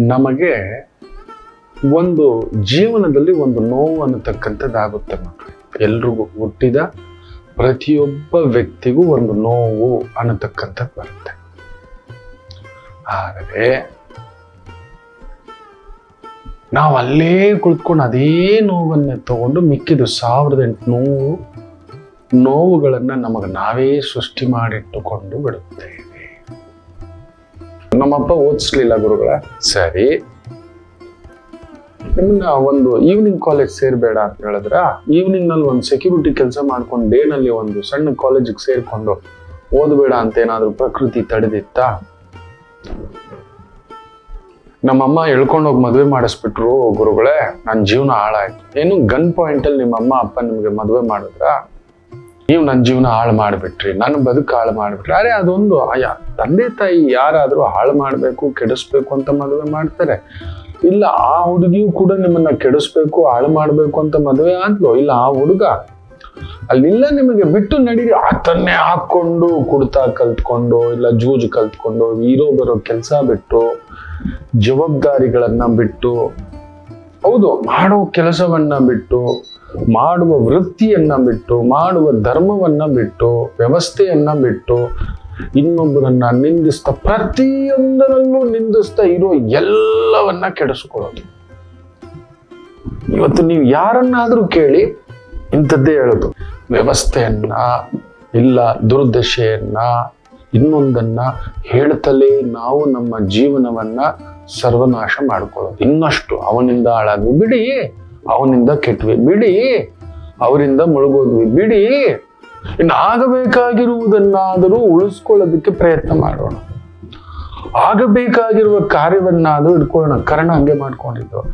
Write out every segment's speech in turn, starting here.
ನಮಗೆ ಒಂದು ಜೀವನದಲ್ಲಿ ಒಂದು ನೋವು ಅನ್ನತಕ್ಕಂಥದ್ದಾಗುತ್ತೆ ಮಕ್ಕಳು ಎಲ್ರಿಗೂ ಹುಟ್ಟಿದ ಪ್ರತಿಯೊಬ್ಬ ವ್ಯಕ್ತಿಗೂ ಒಂದು ನೋವು ಅನ್ನತಕ್ಕಂಥದ್ದು ಬರುತ್ತೆ. ಆದರೆ ನಾವು ಅಲ್ಲೇ ಕುಳಿತುಕೊಂಡು ಅದೇ ನೋವನ್ನೇ ತಗೊಂಡು ಮಿಕ್ಕಿದ ಸಾವಿರದ ಎಂಟು ನೋವು ನೋವುಗಳನ್ನು ನಮಗೆ ನಾವೇ ಸೃಷ್ಟಿ ಮಾಡಿಟ್ಟುಕೊಂಡು ಬಿಡುತ್ತೇವೆ. ನಮ್ಮಪ್ಪ ಓದಿಸ್ಲಿಲ್ಲ ಗುರುಗಳ. ಸರಿ. ನಿಮ್ಮನ್ನ ಒಂದು ಈವ್ನಿಂಗ್ ಕಾಲೇಜ್ ಸೇರ್ಬೇಡ ಅಂತ ಹೇಳಿದ್ರ ಈವ್ನಿಂಗ್ನಲ್ಲಿ ಒಂದು ಸೆಕ್ಯೂರಿಟಿ ಕೆಲಸ ಮಾಡ್ಕೊಂಡು ಡೇ ನಲ್ಲಿ ಒಂದು ಸಣ್ಣ ಕಾಲೇಜಿಗೆ ಸೇರ್ಕೊಂಡು ಓದಬೇಡ ಅಂತ ಏನಾದ್ರು ಪ್ರಕೃತಿ ತಡೆದಿತ್ತಾ? ನಮ್ಮಮ್ಮ ಎಳ್ಕೊಂಡು ಹೋಗಿ ಮದುವೆ ಮಾಡಿಸ್ಬಿಟ್ರು ಗುರುಗಳೇ ನನ್ನ ಜೀವನ ಹಾಳಾಯ್ತು. ಏನು ಗನ್ ಪಾಯಿಂಟ್ ಅಲ್ಲಿ ನಿಮ್ಮ ಅಮ್ಮ ಅಪ್ಪ ನಿಮಗೆ ಮದುವೆ ಮಾಡಿದ್ರ? ನೀವು ನನ್ನ ಜೀವನ ಹಾಳು ಮಾಡಿಬಿಟ್ರಿ, ನನ್ನ ಬದುಕು ಹಾಳು ಮಾಡಿಬಿಟ್ರಿ. ಅರೆ, ಅದೊಂದು ಅಯ್ಯ ತಂದೆ ತಾಯಿ ಯಾರಾದರೂ ಹಾಳು ಮಾಡಬೇಕು, ಕೆಡಿಸ್ಬೇಕು ಅಂತ ಮದುವೆ ಮಾಡ್ತಾರೆ. ಇಲ್ಲ, ಆ ಹುಡುಗಿಯು ಕೂಡ ನಿಮ್ಮನ್ನ ಕೆಡಿಸ್ಬೇಕು, ಹಾಳು ಮಾಡಬೇಕು ಅಂತ ಮದುವೆ ಆದ್ಲು. ಇಲ್ಲ, ಆ ಹುಡುಗ ಅಲ್ಲಿಲ್ಲ ನಿಮಗೆ ಬಿಟ್ಟು ನಡೀರಿ ಆತನ್ನೇ ಹಾಕೊಂಡು ಕುಡ್ತಾ ಕಲ್ತ್ಕೊಂಡು, ಇಲ್ಲ, ಜೂಜು ಕಲ್ತ್ಕೊಂಡು ಇರೋ ಬರೋ ಕೆಲಸ ಬಿಟ್ಟು, ಜವಾಬ್ದಾರಿಗಳನ್ನ ಬಿಟ್ಟು, ಹೌದು, ಮಾಡೋ ಕೆಲಸವನ್ನ ಬಿಟ್ಟು ಮಾಡುವ ವೃತ್ತಿಯನ್ನ ಬಿಟ್ಟು, ಮಾಡುವ ಧರ್ಮವನ್ನ ಬಿಟ್ಟು, ವ್ಯವಸ್ಥೆಯನ್ನ ಬಿಟ್ಟು ಇನ್ನೊಬ್ಬರನ್ನ ನಿಂದಿಸ್ತಾ, ಪ್ರತಿಯೊಂದರಲ್ಲೂ ನಿಂದಿಸ್ತಾ ಇರೋ ಎಲ್ಲವನ್ನ ಕೆಡಿಸ್ಕೊಳ್ಳೋದು. ಇವತ್ತು ನೀವು ಯಾರನ್ನಾದ್ರೂ ಕೇಳಿ ಇಂಥದ್ದೇ ಹೇಳೋದು. ವ್ಯವಸ್ಥೆಯನ್ನ, ಇಲ್ಲ ದುರ್ದಶೆಯನ್ನ, ಇನ್ನೊಂದನ್ನ ಹೇಳ್ತಲೇ ನಾವು ನಮ್ಮ ಜೀವನವನ್ನ ಸರ್ವನಾಶ ಮಾಡ್ಕೊಳ್ಳೋದು. ಇನ್ನಷ್ಟು ಅವನಿಂದ ಹಾಳಾದ್ವಿ ಬಿಡಿ ಅವನಿಂದ ಕೆಟ್ವಿ ಬಿಡಿ, ಅವರಿಂದ ಮುಳುಗೋದ್ವಿ. ಬಿಡಿ ಇನ್ನು ಆಗಬೇಕಾಗಿರುವುದನ್ನಾದರೂ ಉಳಿಸ್ಕೊಳ್ಳೋದಕ್ಕೆ ಪ್ರಯತ್ನ ಮಾಡೋಣ. ಆಗಬೇಕಾಗಿರುವ ಕಾರ್ಯವನ್ನಾದರೂ ಇಟ್ಕೊಳ್ಳೋಣ. ಕರ್ಣ ಹಂಗೆ ಮಾಡ್ಕೊಂಡಿದ್ದು.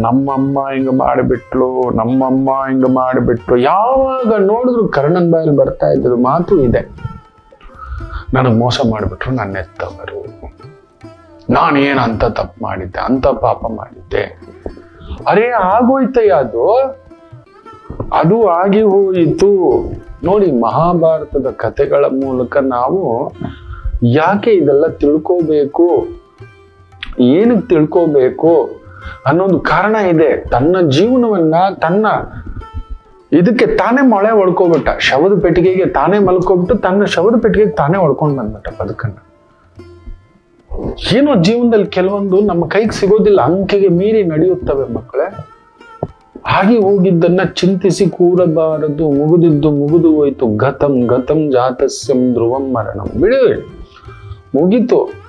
ನಮ್ಮಮ್ಮ ಹಿಂಗ ಮಾಡಿಬಿಟ್ಲು, ನಮ್ಮಮ್ಮ ಹಿಂಗ ಮಾಡಿಬಿಟ್ಲು. ಯಾವಾಗ ನೋಡಿದ್ರು ಕರ್ಣನ್ ಬಾಯಲ್ಲಿ ಬರ್ತಾ ಇದ್ರು ಮಾತು ಇದೆ. ನನಗೆ ಮೋಸ ಮಾಡಿಬಿಟ್ರು ನನ್ನ ಎತ್ತವರು ನಾನೇನು ಅಂತ ತಪ್ಪು ಮಾಡಿದ್ದೆ ಅಂತ ಪಾಪ ಮಾಡಿದ್ದೆ. ಅರೇ ಆಗೋಯ್ತಯ್ಯ ಅದು. ಅದು ಆಗಿ ಹೋಯಿತು. ನೋಡಿ, ಮಹಾಭಾರತದ ಕಥೆಗಳ ಮೂಲಕ ನಾವು ಯಾಕೆ ಇದೆಲ್ಲ ತಿಳ್ಕೋಬೇಕು? ಏನಕ್ಕೆ ತಿಳ್ಕೋಬೇಕು ಅನ್ನೋದು ಕಾರಣ ಇದೆ. ತನ್ನ ಜೀವನವನ್ನ, ತನ್ನ ಇದಕ್ಕೆ ತಾನೇ ಮೊಳೆ ಒಳ್ಕೊಬಿಟ್ಟ ಶವದ ಪೆಟ್ಟಿಗೆಗೆ ತಾನೇ ಮಲ್ಕೋಬಿಟ್ಟು ತನ್ನ ಶವದ ಪೆಟ್ಟಿಗೆಗೆ ತಾನೇ ಒಳ್ಕೊಂಡು ಬಂದ್ಬಿಟ್ಟ ಬದುಕನ್ನ. ಏನೋ ಜೀವನದಲ್ಲಿ ಕೆಲವೊಂದು ನಮ್ಮ ಕೈಗೆ ಸಿಗೋದಿಲ್ಲ, ಅಂಕೆಗೆ ಮೀರಿ ನಡೆಯುತ್ತವೆ ಮಕ್ಕಳೇ. ಹಾಗೆ ಹೋಗಿದ್ದನ್ನ ಚಿಂತಿಸಿ ಕೂರಬಾರದು, ಮುಗಿದಿದ್ದು ಮುಗಿದು ಹೋಯ್ತು. ಗತಂ ಗತಂ ಜಾತಸ್ಯಂ ಧ್ರುವಂ ಮರಣಂ. ಬಿಡಿ ಮುಗೀತು.